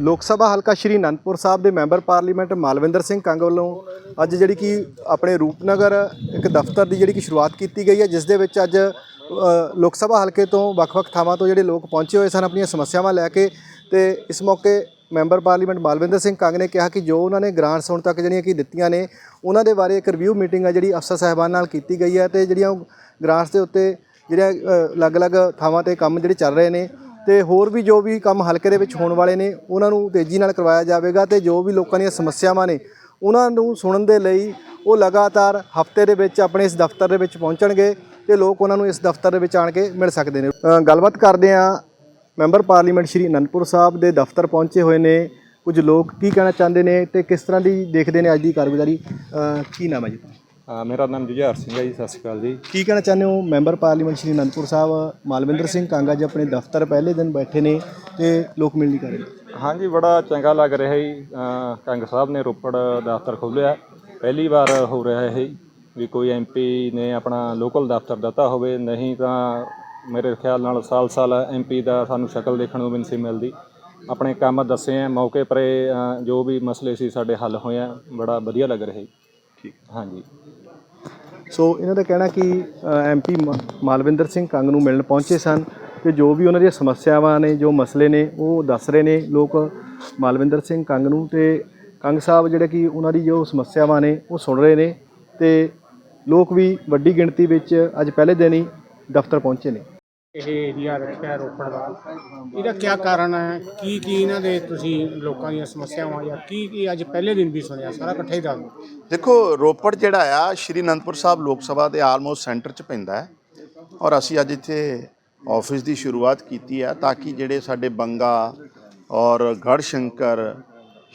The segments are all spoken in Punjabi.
ਲੋਕ ਸਭਾ ਹਲਕਾ ਸ਼੍ਰੀ ਅਨੰਦਪੁਰ ਸਾਹਿਬ ਦੇ ਮੈਂਬਰ ਪਾਰਲੀਮੈਂਟ ਮਾਲਵਿੰਦਰ ਸਿੰਘ ਕੰਗ ਵੱਲੋਂ ਅੱਜ ਜਿਹੜੀ ਕਿ ਆਪਣੇ ਰੂਪਨਗਰ ਇੱਕ ਦਫ਼ਤਰ ਦੀ ਜਿਹੜੀ ਕਿ ਸ਼ੁਰੂਆਤ ਕੀਤੀ ਗਈ ਹੈ, ਜਿਸ ਦੇ ਵਿੱਚ ਅੱਜ ਲੋਕ ਸਭਾ ਹਲਕੇ ਤੋਂ ਵੱਖ-ਵੱਖ ਥਾਵਾਂ ਤੋਂ ਜਿਹੜੇ ਲੋਕ ਪਹੁੰਚੇ ਹੋਏ ਸਨ ਆਪਣੀਆਂ ਸਮੱਸਿਆਵਾਂ ਲੈ ਕੇ ਤੇ ਇਸ ਮੌਕੇ ਮੈਂਬਰ ਪਾਰਲੀਮੈਂਟ ਮਾਲਵਿੰਦਰ ਸਿੰਘ ਕੰਗ ਨੇ ਕਿਹਾ ਕਿ ਜੋ ਉਹਨਾਂ ਨੇ ਗ੍ਰਾਂਟਸ ਹੁਣ ਤੱਕ ਜਿਹੜੀਆਂ ਕਿ ਦਿੱਤੀਆਂ ਨੇ, ਉਹਨਾਂ ਦੇ ਬਾਰੇ ਇੱਕ ਰਿਵਿਊ ਮੀਟਿੰਗ ਹੈ ਜਿਹੜੀ ਅਫਸਰ ਸਾਹਿਬਾਨ ਨਾਲ ਕੀਤੀ ਗਈ ਹੈ ਤੇ ਜਿਹੜੀਆਂ ਗ੍ਰਾਂਟਸ ਦੇ ਉੱਤੇ ਜਿਹੜੀਆਂ ਅਲੱਗ-ਅਲੱਗ ਥਾਵਾਂ ਤੇ ਕੰਮ ਜਿਹੜੇ ਚੱਲ ਰਹੇ ਨੇ ਤੇ ਹੋਰ ਵੀ ਜੋ ਵੀ ਕੰਮ ਹਲਕੇ ਦੇ ਵਿੱਚ ਹੋਣ ਵਾਲੇ ਨੇ, ਉਹਨਾਂ ਨੂੰ ਤੇਜ਼ੀ ਨਾਲ ਕਰਵਾਇਆ ਜਾਵੇਗਾ ਤੇ ਜੋ ਵੀ ਲੋਕਾਂ ਦੀਆਂ ਸਮੱਸਿਆਵਾਂ ਨੇ, ਉਹਨਾਂ ਨੂੰ ਸੁਣਨ ਦੇ ਲਈ ਉਹ ਲਗਾਤਾਰ ਹਫ਼ਤੇ ਦੇ ਵਿੱਚ ਆਪਣੇ ਇਸ ਦਫ਼ਤਰ ਦੇ ਵਿੱਚ ਪਹੁੰਚਣਗੇ ਤੇ ਲੋਕ ਉਹਨਾਂ ਨੂੰ ਇਸ ਦਫ਼ਤਰ ਦੇ ਵਿੱਚ ਆਣ ਕੇ ਮਿਲ ਸਕਦੇ ਨੇ। ਗੱਲਬਾਤ ਕਰਦੇ ਆ ਮੈਂਬਰ ਪਾਰਲੀਮੈਂਟ ਸ਼੍ਰੀ ਅਨੰਦਪੁਰ ਸਾਹਿਬ ਦੇ ਦਫ਼ਤਰ ਪਹੁੰਚੇ ਹੋਏ ਨੇ। ਕੁਝ ਲੋਕ ਕੀ ਕਹਿਣਾ ਚਾਹੁੰਦੇ ਨੇ ਤੇ ਕਿਸ ਤਰ੍ਹਾਂ ਦੀ ਦੇਖਦੇ ਨੇ ਅੱਜ ਦੀ ਕਾਰਗੁਜ਼ਾਰੀ? ਕੀ ਨਾਮ ਹੈ ਜੀ? ਮੇਰਾ ਨਾਮ ਜੁਝਾਰ ਸਿੰਘ ਹੈ ਜੀ ਸਤਿ ਸ਼੍ਰੀ ਅਕਾਲ ਜੀ। ਕੀ ਕਹਿਣਾ ਚਾਹੁੰਦੇ ਹੋ? ਮੈਂਬਰ ਪਾਰਲੀਮੈਂਟ ਸ਼੍ਰੀ ਅਨੰਦਪੁਰ ਸਾਹਿਬ ਮਾਲਵਿੰਦਰ ਸਿੰਘ ਕਾਂਗਾ ਜੀ ਆਪਣੇ ਦਫ਼ਤਰ ਪਹਿਲੇ ਦਿਨ ਬੈਠੇ ਨੇ ਤੇ ਲੋਕ ਮਿਲਣੀ ਕਰ ਰਹੇ। ਹਾਂਜੀ ਬੜਾ ਚੰਗਾ ਲੱਗ ਰਿਹਾ ਜੀ। ਕੰਗ ਸਾਹਿਬ ਨੇ ਰੋਪੜ ਦਫ਼ਤਰ ਖੋਲ੍ਹਿਆ। ਪਹਿਲੀ ਵਾਰ ਹੋ ਰਿਹਾ ਇਹ ਵੀ ਕੋਈ ਐਮਪੀ ਨੇ ਆਪਣਾ ਲੋਕਲ ਦਫ਼ਤਰ ਦਿੱਤਾ ਹੋਵੇ। ਨਹੀਂ ਤਾਂ ਮੇਰੇ ਖਿਆਲ ਨਾਲ ਸਾਲ-ਸਾਲ ਐਮਪੀ ਦਾ ਸਾਨੂੰ ਸ਼ਕਲ ਦੇਖਣ ਨੂੰ ਵੀ ਨਹੀਂ ਮਿਲਦੀ। ਆਪਣੇ ਕੰਮ ਦੱਸੇ ਆ ਮੌਕੇ ਪਰ ਜੋ ਵੀ ਮਸਲੇ ਸੀ ਸਾਡੇ ਹੱਲ ਹੋਏ ਆ ਬੜਾ ਵਧੀਆ ਲੱਗ ਰਿਹਾ ਜੀ। ਠੀਕ। ਹਾਂਜੀ। ਸੋ ਇਹਨਾਂ ਦਾ ਕਹਿਣਾ ਕਿ ਐਮਪੀ ਮਾਲਵਿੰਦਰ ਸਿੰਘ ਕੰਗ ਨੂੰ ਮਿਲਣ ਪਹੁੰਚੇ ਸਨ ਤੇ ਜੋ ਵੀ ਉਹਨਾਂ ਦੀਆਂ ਸਮੱਸਿਆਵਾਂ ਨੇ, ਜੋ ਮਸਲੇ ਨੇ, ਉਹ ਦੱਸ ਰਹੇ ਨੇ ਲੋਕ ਮਾਲਵਿੰਦਰ ਸਿੰਘ ਕੰਗ ਨੂੰ ਤੇ ਕੰਗ ਸਾਹਿਬ ਜਿਹੜੇ ਕਿ ਉਹਨਾਂ ਦੀ ਜੋ ਸਮੱਸਿਆਵਾਂ ਨੇ, ਉਹ ਸੁਣ ਰਹੇ ਨੇ ਤੇ ਲੋਕ ਵੀ ਵੱਡੀ ਗਿਣਤੀ ਵਿੱਚ ਅੱਜ ਪਹਿਲੇ ਦਿਨ ਹੀ ਦਫ਼ਤਰ ਪਹੁੰਚੇ ਨੇ। ਇਹ ਏਰੀਆ ਰੱਖਿਆ ਰੋਪੜ ਦਾ। ਇਹਦਾ ਕੀ ਕਾਰਨ ਹੈ? ਕੀ ਕੀ ਇਹਨਾਂ ਦੇ ਤੁਸੀਂ ਲੋਕਾਂ ਦੀਆਂ ਸਮੱਸਿਆਵਾਂ ਜਾਂ ਕੀ ਕੀ ਅੱਜ ਪਹਿਲੇ ਦਿਨ ਵੀ ਸੁਣਿਆ, ਸਾਰਾ ਇਕੱਠੇ ਹੀ ਦੱਸ ਦਿਓ। ਦੇਖੋ, ਰੋਪੜ ਜਿਹੜਾ ਆ, ਸ਼੍ਰੀ ਅਨੰਦਪੁਰ ਸਾਹਿਬ ਲੋਕ ਸਭਾ ਦੇ ਆਲਮੋਸਟ ਸੈਂਟਰ 'ਚ ਪੈਂਦਾ ਹੈ ਔਰ ਅਸੀਂ ਅੱਜ ਇੱਥੇ ਆਫਿਸ ਦੀ ਸ਼ੁਰੂਆਤ ਕੀਤੀ ਹੈ ਤਾਂ ਕਿ ਜਿਹੜੇ ਸਾਡੇ ਬੰਗਾ ਔਰ ਗੜ ਸ਼ੰਕਰ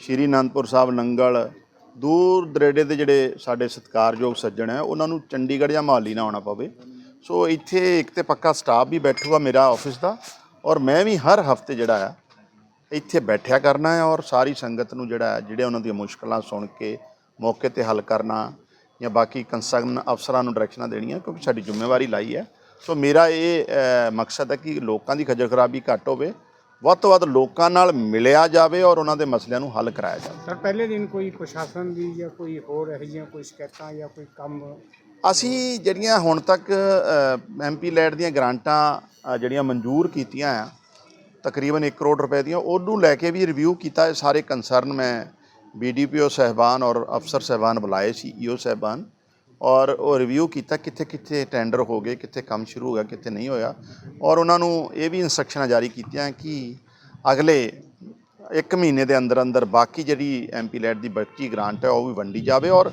ਸ਼੍ਰੀ ਅਨੰਦਪੁਰ ਸਾਹਿਬ ਨੰਗਲ ਦੂਰ ਦਰੇਡੇ ਦੇ ਜਿਹੜੇ ਸਾਡੇ ਸਤਿਕਾਰਯੋਗ ਸੱਜਣ ਹੈ, ਉਹਨਾਂ ਨੂੰ ਚੰਡੀਗੜ੍ਹ ਜਾਂ ਮਹਾਲੀ ਨਾ ਆਉਣਾ ਪਵੇ। ਸੋ ਇੱਥੇ ਇੱਕ ਤੇ ਪੱਕਾ ਸਟਾਫ ਵੀ ਬੈਠੂਗਾ ਮੇਰਾ ਆਫਿਸ ਦਾ ਔਰ ਮੈਂ ਵੀ ਹਰ ਹਫ਼ਤੇ ਜਿਹੜਾ ਆ, ਇੱਥੇ ਬੈਠਿਆ ਕਰਨਾ ਹੈ ਔਰ ਸਾਰੀ ਸੰਗਤ ਨੂੰ ਜਿਹੜਾ ਜਿਹੜੇ ਉਹਨਾਂ ਦੀਆਂ ਮੁਸ਼ਕਲਾਂ ਸੁਣ ਕੇ, ਮੌਕੇ ਤੇ ਹੱਲ ਕਰਨਾ ਜਾਂ ਬਾਕੀ ਕੰਸਰਨ ਅਫਸਰਾਂ ਨੂੰ ਡਾਇਰੈਕਸ਼ਨਾਂ ਦੇਣੀਆਂ, ਕਿਉਂਕਿ ਸਾਡੀ ਜ਼ਿੰਮੇਵਾਰੀ ਲਾਈ ਹੈ। ਸੋ ਮੇਰਾ ਇਹ ਮਕਸਦ ਹੈ ਕਿ ਲੋਕਾਂ ਦੀ ਖੱਜਲ ਖਰਾਬੀ ਘੱਟ ਹੋਵੇ, ਵੱਧ ਤੋਂ ਵੱਧ ਲੋਕਾਂ ਨਾਲ ਮਿਲਿਆ ਜਾਵੇ ਔਰ ਉਹਨਾਂ ਦੇ ਮਸਲਿਆਂ ਨੂੰ ਹੱਲ ਕਰਾਇਆ ਜਾਵੇ। ਸਰ, ਪਹਿਲੇ ਦਿਨ ਕੋਈ ਪ੍ਰਸ਼ਾਸਨ ਦੀ ਜਾਂ ਕੋਈ ਹੋਰ ਇਹੋ ਜਿਹੀਆਂ ਕੋਈ ਸ਼ਿਕਾਇਤਾਂ ਜਾਂ ਕੋਈ ਕੰਮ ਅਸੀਂ ਜਿਹੜੀਆਂ ਹੁਣ ਤੱਕ ਐਮਪੀ ਲੈਟ ਦੀਆਂ ਗ੍ਰਾਂਟਾਂ ਜਿਹੜੀਆਂ ਮਨਜ਼ੂਰ ਕੀਤੀਆਂ ਆ, ਤਕਰੀਬਨ 1 ਕਰੋੜ ਰੁਪਏ ਦੀਆਂ, ਉਹਨੂੰ ਲੈ ਕੇ ਵੀ ਰਿਵਿਊ ਕੀਤਾ ਇਹ ਸਾਰੇ ਕੰਸਰਨ ਮੈਂ ਬੀਡੀਪੀਓ ਸਹਿਬਾਨ ਔਰ ਅਫਸਰ ਸਹਿਬਾਨ ਬੁਲਾਏ ਸੀ ਈਓ ਸਹਿਬਾਨ, ਔਰ ਉਹ ਰਿਵਿਊ ਕੀਤਾ ਕਿੱਥੇ ਕਿੱਥੇ ਟੈਂਡਰ ਹੋ ਗਏ, ਕਿੱਥੇ ਕੰਮ ਸ਼ੁਰੂ ਹੋ ਗਿਆ, ਕਿੱਥੇ ਨਹੀਂ ਹੋਇਆ, ਔਰ ਉਹਨਾਂ ਨੂੰ ਇਹ ਵੀ ਇਨਸਟਰਕਸ਼ਨਾਂ ਜਾਰੀ ਕੀਤੀਆਂ ਕਿ ਅਗਲੇ ਇੱਕ ਮਹੀਨੇ ਦੇ ਅੰਦਰ ਅੰਦਰ ਬਾਕੀ ਜਿਹੜੀ ਐਮਪੀ ਲੈਟ ਦੀ ਬੱਚੀ ਗ੍ਰਾਂਟ ਹੈ, ਉਹ ਵੀ ਵੰਡੀ ਜਾਵੇ, ਔਰ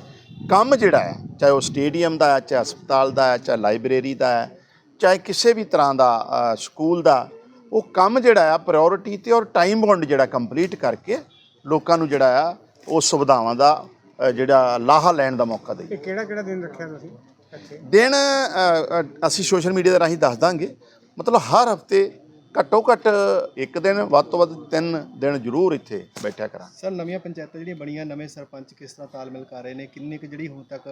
ਕੰਮ ਜਿਹੜਾ ਹੈ ਚਾਹੇ ਉਹ ਸਟੇਡੀਅਮ ਦਾ ਹੈ ਚਾਹੇ ਹਸਪਤਾਲ ਦਾ ਹੈ ਚਾਹੇ ਲਾਇਬ੍ਰੇਰੀ ਦਾ ਹੈ ਚਾਹੇ ਕਿਸੇ ਵੀ ਤਰ੍ਹਾਂ ਦਾ ਸਕੂਲ ਦਾ ਉਹ ਕੰਮ ਜਿਹੜਾ ਆ ਪ੍ਰਾਇੋਰਟੀ ਤੇ ਔਰ ਟਾਈਮ ਬਾਉਂਡ ਜਿਹੜਾ ਕੰਪਲੀਟ ਕਰਕੇ ਲੋਕਾਂ ਨੂੰ ਜਿਹੜਾ ਆ ਉਹ ਸੁਵਿਧਾਵਾਂ ਦਾ ਜਿਹੜਾ ਲਾਹਾ ਲੈਣ ਦਾ ਮੌਕਾ ਇਹ ਕਿਹੜਾ ਕਿਹੜਾ ਦਿਨ ਰੱਖਿਆ ਤੁਸੀਂ ਦਿਨ ਅਸੀਂ ਸੋਸ਼ਲ ਮੀਡੀਆ ਦੇ ਰਾਹੀਂ ਦੱਸ ਦਾਂਗੇ। ਮਤਲਬ ਹਰ ਹਫ਼ਤੇ ਘੱਟੋ ਘੱਟ ਇੱਕ ਦਿਨ ਵੱਧ ਤੋਂ ਵੱਧ ਤਿੰਨ ਦਿਨ ਜ਼ਰੂਰ ਇੱਥੇ ਬੈਠਿਆ ਕਰਾਂ ਸਰ ਨਵੀਆਂ ਪੰਚਾਇਤਾਂ ਜਿਹੜੀਆਂ ਬਣੀਆਂ ਨਵੇਂ ਸਰਪੰਚ ਕਿਸ ਤਰ੍ਹਾਂ ਤਾਲਮੇਲ ਕਰ ਰਹੇ ਨੇ? ਕਿੰਨੀ ਕੁ ਜਿਹੜੀ ਹੁਣ ਤੱਕ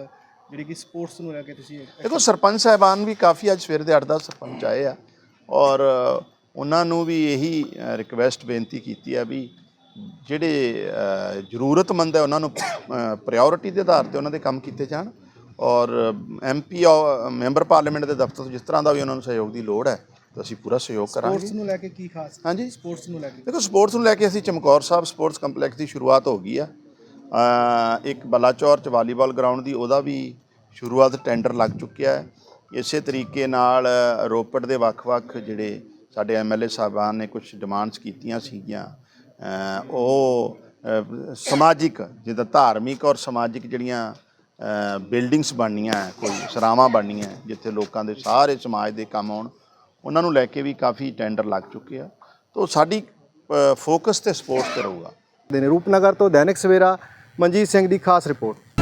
ਜਿਹੜੀ ਕਿ ਸਪੋਰਟਸ ਨੂੰ ਲੈ ਕੇ ਤੁਸੀਂ ਦੇਖੋ ਸਰਪੰਚ ਸਾਹਿਬਾਨ ਵੀ ਕਾਫੀ ਅੱਜ ਸਵੇਰ ਦੇ 8-10 ਸਰਪੰਚ ਆਏ ਆ ਔਰ ਉਹਨਾਂ ਨੂੰ ਵੀ ਇਹੀ ਰਿਕਵੈਸਟ ਬੇਨਤੀ ਕੀਤੀ ਆ ਵੀ ਜਿਹੜੇ ਜ਼ਰੂਰਤਮੰਦ ਹੈ ਉਹਨਾਂ ਨੂੰ ਪ੍ਰਾਇੋਰਟੀ ਦੇ ਆਧਾਰ ਤੇ ਉਹਨਾਂ ਦੇ ਕੰਮ ਕੀਤੇ ਜਾਣ ਔਰ ਐਮਪੀ ਮੈਂਬਰ ਪਾਰਲੀਮੈਂਟ ਦੇ ਦਫ਼ਤਰ ਤੋਂ ਜਿਸ ਤਰ੍ਹਾਂ ਦਾ ਵੀ ਉਹਨਾਂ ਨੂੰ ਸਹਿਯੋਗ ਦੀ ਲੋੜ ਹੈ ਤਾਂ ਅਸੀਂ ਪੂਰਾ ਸਹਿਯੋਗ ਕਰਾਂਗੇ। ਸਪੋਰਟਸ ਨੂੰ ਲੈ ਕੇ ਕੀ ਖਾਸ? ਹਾਂਜੀ। ਸਪੋਰਟਸ ਨੂੰ ਲੈ ਕੇ। ਦੇਖੋ ਸਪੋਰਟਸ ਨੂੰ ਲੈ ਕੇ ਅਸੀਂ ਚਮਕੌਰ ਸਾਹਿਬ ਸਪੋਰਟਸ ਕੰਪਲੈਕਸ ਦੀ ਸ਼ੁਰੂਆਤ ਹੋ ਗਈ ਆ। ਇੱਕ ਬਲਾਚੌਰ ਚ ਵਾਲੀਬਾਲ ਗਰਾਊਂਡ ਦੀ ਉਹਦਾ ਵੀ ਸ਼ੁਰੂਆਤ ਟੈਂਡਰ ਲੱਗ ਚੁੱਕਿਆ ਹੈ। ਇਸੇ ਤਰੀਕੇ ਨਾਲ ਰੋਪੜ ਦੇ ਵੱਖ-ਵੱਖ ਜਿਹੜੇ ਸਾਡੇ ਐਮਐਲਏ ਸਾਹਿਬਾਨ ਨੇ ਕੁਝ ਡਿਮਾਂਡਸ ਕੀਤੀਆਂ ਸੀਗੀਆਂ। ਉਹ ਸਮਾਜਿਕ ਜਿੱਦਾਂ ਧਾਰਮਿਕ ਔਰ ਸਮਾਜਿਕ ਜਿਹੜੀਆਂ ਬਿਲਡਿੰਗਸ ਬਣਨੀਆਂ ਕੋਈ ਸਰਾਵਾਂ ਬਣਨੀਆਂ ਜਿੱਥੇ ਲੋਕਾਂ ਦੇ ਸਾਰੇ ਸਮਾਜ ਦੇ ਕੰਮ ਆਉਣ। ਉਹਨਾਂ ਨੂੰ ਲੈ ਕੇ ਵੀ ਕਾਫੀ ਟੈਂਡਰ ਲੱਗ ਚੁੱਕੇ ਆ। ਤੋਂ ਸਾਡੀ ਫੋਕਸ ਤੇ ਸਪੋਰਟਸ ਤੇ ਰਹੂਗਾ। ਦੇ ਨੇ ਰੂਪਨਗਰ ਤੋਂ ਦੈਨਿਕ ਸਵੇਰਾ ਮਨਜੀਤ ਸਿੰਘ ਦੀ ਖਾਸ ਰਿਪੋਰਟ